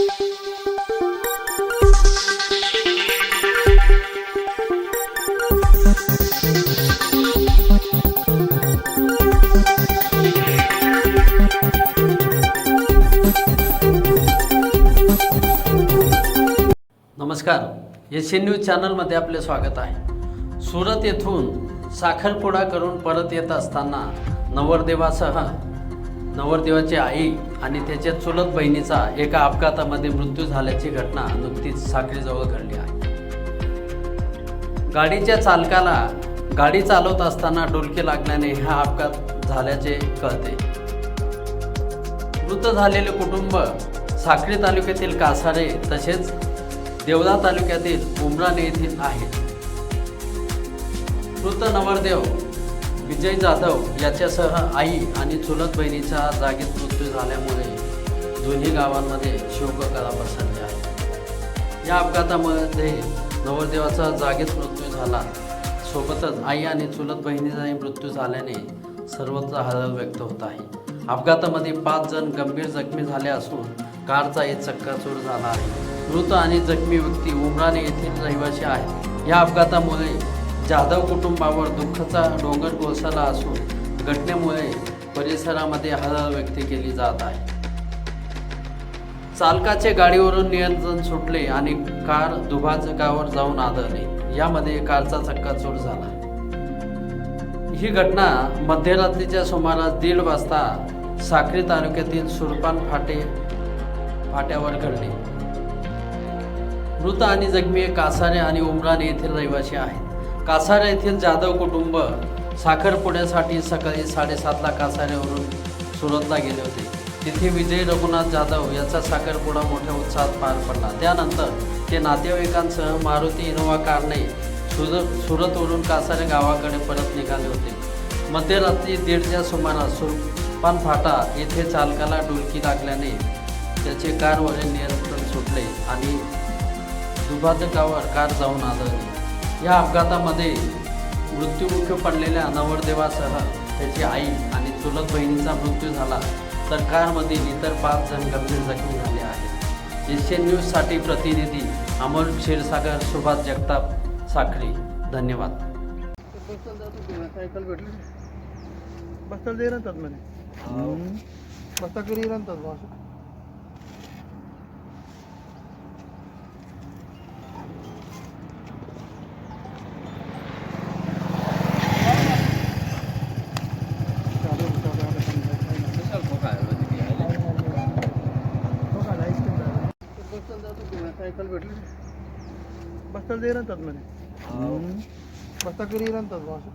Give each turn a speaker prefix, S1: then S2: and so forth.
S1: नमस्कार. S N news चॅनलमध्ये आपले स्वागत आहे. सुरत येथून साखरपुडा करून परत येत असताना नवरदेवासह नवरदेवाची आई आणि त्याच्या चुलत बहिणीचा एका अपघातामध्ये मृत्यू झाल्याची घटना नुकतीच साखळीजवळ घडली आहे. गाडीच्या चालकाला गाडी चालवत असताना डोलके लागल्याने हा अपघात झाल्याचे कळते. मृत झालेले कुटुंब साखळी तालुक्यातील कासारे तसेच देवळा तालुक्यातील उमराणे येथील आहेत. मृत नवरदेव विजय जाधव याच्यासह आई आणि चुलत बहिणीचा जागीच मृत्यू झाल्यामुळे दोन्ही गावांमध्ये शोककला पसरली आहे. या अपघातामध्ये नवरदेवाचा जागीच मृत्यू झाला. सोबतच आई आणि चुलत बहिणीचाही मृत्यू झाल्याने सर्वत्र हळहळ व्यक्त होत आहे. अपघातामध्ये पाच जण गंभीर जखमी झाले असून कारचा एक चक्काचूर झाला आहे. मृत आणि जखमी व्यक्ती उमराणे येथील रहिवासी आहेत. या अपघातामुळे जाधव कुटुंबावर दुःखाचा डोंगर कोसळला असून घटनेमुळे परिसरामध्ये हळहळ व्यक्त केली जात आहे. चालकाचे गाडीवरून नियंत्रण सुटले आणि कार दुभाजकावर जाऊन आदळली. यामध्ये कारचा चक्काचूर झाला. ही घटना मध्यरात्रीच्या सुमारास दीड वाजता साक्री तालुक्यातील सुरपान फाटे फाट्यावर घडली. मृत आणि जखमी कासारे आणि उमराणे येथील रहिवासी आहेत. कासारे येथील जाधव कुटुंब साखरपुड्यासाठी सकाळी साडेसातला कासाऱ्यावरून सुरतला गेले होते. तिथे विजय रघुनाथ जाधव याचा साखरपुडा मोठ्या उत्साहात पार पडला. त्यानंतर ते नातेवाईकांसह मारुती इनोवा कारने सुरत सुरतवरून कासारे गावाकडे परत निघाले होते. मध्यरात्री दीडच्या सुमारास सुरपान फाटा येथे चालकाला डुलकी लागल्याने त्याचे कारवरील नियंत्रण सुटले आणि दुभाजकावर कार जाऊन आदळली. या अपघातामध्ये मृत्युमुखी पडलेल्या नवरदेवासह त्याची आई आणि चुलत बहिणीचा मृत्यू झाला. तर कारमधील इतर पाच जण गंभीर जखमी झाले आहेत. एशियन न्यूजसाठी प्रतिनिधी अमोल क्षीरसागर सुभाष जगताप साखरी धन्यवाद.
S2: बसताला दे बसता करी राहतात जातो की म्हणे, सायकल भेटली बसताला दे राहतात म्हणे बसता करी राहतात बा असं